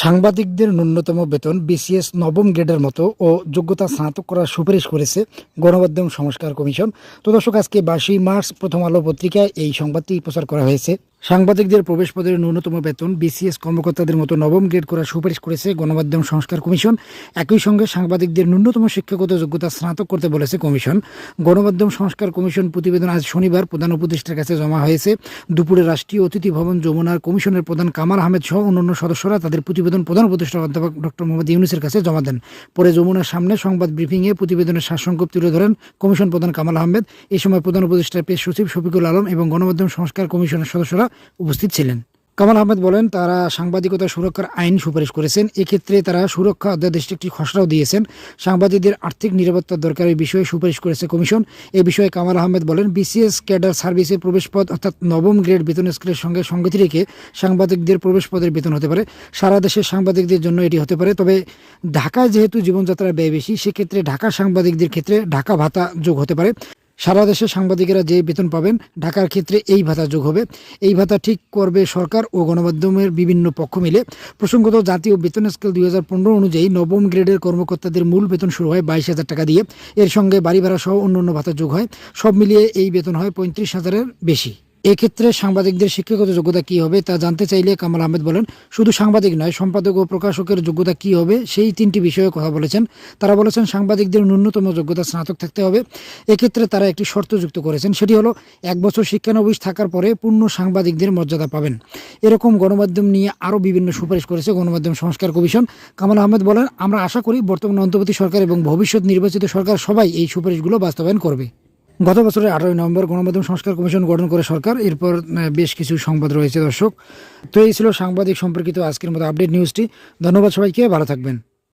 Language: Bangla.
সাংবাদিকদের ন্যূনতম বেতন বিসিএস নবম গ্রেডের মতো ও যোগ্যতা স্নাতক করার সুপারিশ করেছে গণমাধ্যম সংস্কার কমিশন। তো দর্শক, আজকে বাইশে মার্চ প্রথম আলো পত্রিকায় এই সংবাদটি প্রচার করা হয়েছে। সাংবাদিকদের প্রবেশ পদের ন্যূনতম বেতন বিসিএস কর্মকর্তাদের মতো নবম গ্রেড করার সুপারিশ করেছে গণমাধ্যম সংস্কার কমিশন। একই সঙ্গে সাংবাদিকদের ন্যূনতম শিক্ষাগত যোগ্যতা স্নাতক করতে বলেছে কমিশন। গণমাধ্যম সংস্কার কমিশন প্রতিবেদন আজ শনিবার প্রধান উপদেষ্টার কাছে জমা হয়েছে। দুপুরে রাষ্ট্রীয় অতিথি ভবন যমুনার কমিশনের প্রধান কামাল আহমেদ সহ অন্যান্য সদস্যরা তাদের প্রতিবেদন প্রধান উপদেষ্টা অধ্যাপক ডক্টর মোহাম্মদ ইউনুসের কাছে জমা দেন। পরে যমুনার সামনে সংবাদ ব্রিফিংয়ে প্রতিবেদনের সারসংক্ষেপ তুলে ধরেন কমিশন প্রধান কামাল আহমেদ। এই সময় প্রধান উপদেষ্টার পেশ সচিব শফিকুল আলম এবং গণমাধ্যম সংস্কার কমিশনের সদস্যরা উপস্থিত ছিলেন। কামাল আহমেদ বলেন, তারা সাংবাদিকতা সুরক্ষার আইন সুপারিশ করেছেন। এক্ষেত্রে তারা সুরক্ষা অধ্যাদেশটি একটি খসড়াও দিয়েছেন। সাংবাদিকদের আর্থিক নিরাপত্তার দরকারের বিষয়ে সুপারিশ করেছে কমিশন। এ বিষয়ে কামাল আহমেদ বলেন, বিসিএস ক্যাডার সার্ভিসের প্রবেশপদ অর্থাৎ নবম গ্রেড বেতন স্কেলের সঙ্গে সঙ্গতি রেখে সাংবাদিকদের প্রবেশ পদের বেতন হতে পারে। সারা দেশের সাংবাদিকদের জন্য এটি হতে পারে। তবে ঢাকায় যেহেতু জীবনযাত্রার ব্যয় বেশি, সেক্ষেত্রে ঢাকা সাংবাদিকদের ক্ষেত্রে ঢাকা ভাতা যোগ হতে পারে। সারা দেশের সাংবাদিকেরা যে বেতন পাবেন, ঢাকার ক্ষেত্রে এই ভাতা যোগ হবে। এই ভাতা ঠিক করবে সরকার ও গণমাধ্যমের বিভিন্ন পক্ষ মিলে। প্রসঙ্গত, জাতীয় বেতন স্কেল দুই হাজার পনেরো অনুযায়ী নবম গ্রেডের কর্মকর্তাদের মূল বেতন শুরু হয় বাইশ হাজার টাকা দিয়ে। এর সঙ্গে বাড়ি ভাড়া সহ অন্যান্য ভাতা যোগ হয়। সব মিলিয়ে এই বেতন হয় পঁয়ত্রিশ হাজারের বেশি। এক্ষেত্রে সাংবাদিকদের শিক্ষাগত যোগ্যতা কী হবে তা জানতে চাইলে কামাল আহমেদ বলেন, শুধু সাংবাদিক নয়, সম্পাদক ও প্রকাশকের যোগ্যতা কী হবে সেই তিনটি বিষয়ে কথা বলেছেন। তারা বলেছেন, সাংবাদিকদের ন্যূনতম যোগ্যতা স্নাতক থাকতে হবে। এক্ষেত্রে তারা একটি শর্ত যুক্ত করেছেন, সেটি হলো এক বছর শিক্ষানবিশ থাকার পরে পূর্ণ সাংবাদিকদের মর্যাদা পাবেন। এরকম গণমাধ্যম নিয়ে আরও বিভিন্ন সুপারিশ করেছে গণমাধ্যম সংস্কার কমিশন। কামাল আহমেদ বলেন, আমরা আশা করি বর্তমান অন্তর্বর্তী সরকার এবং ভবিষ্যৎ নির্বাচিত সরকার সবাই এই সুপারিশগুলো বাস্তবায়ন করবে। গত বছরের আঠারোই নভেম্বর গণমাধ্যম সংস্কার কমিশন গঠন করে সরকার। এরপর বেশ কিছু সংবাদ রয়েছে, দর্শক। তো এই ছিল সাংবাদিক সম্পর্কিত আজকের মতো আপডেট নিউজটি। ধন্যবাদ সবাইকে, ভালো থাকবেন।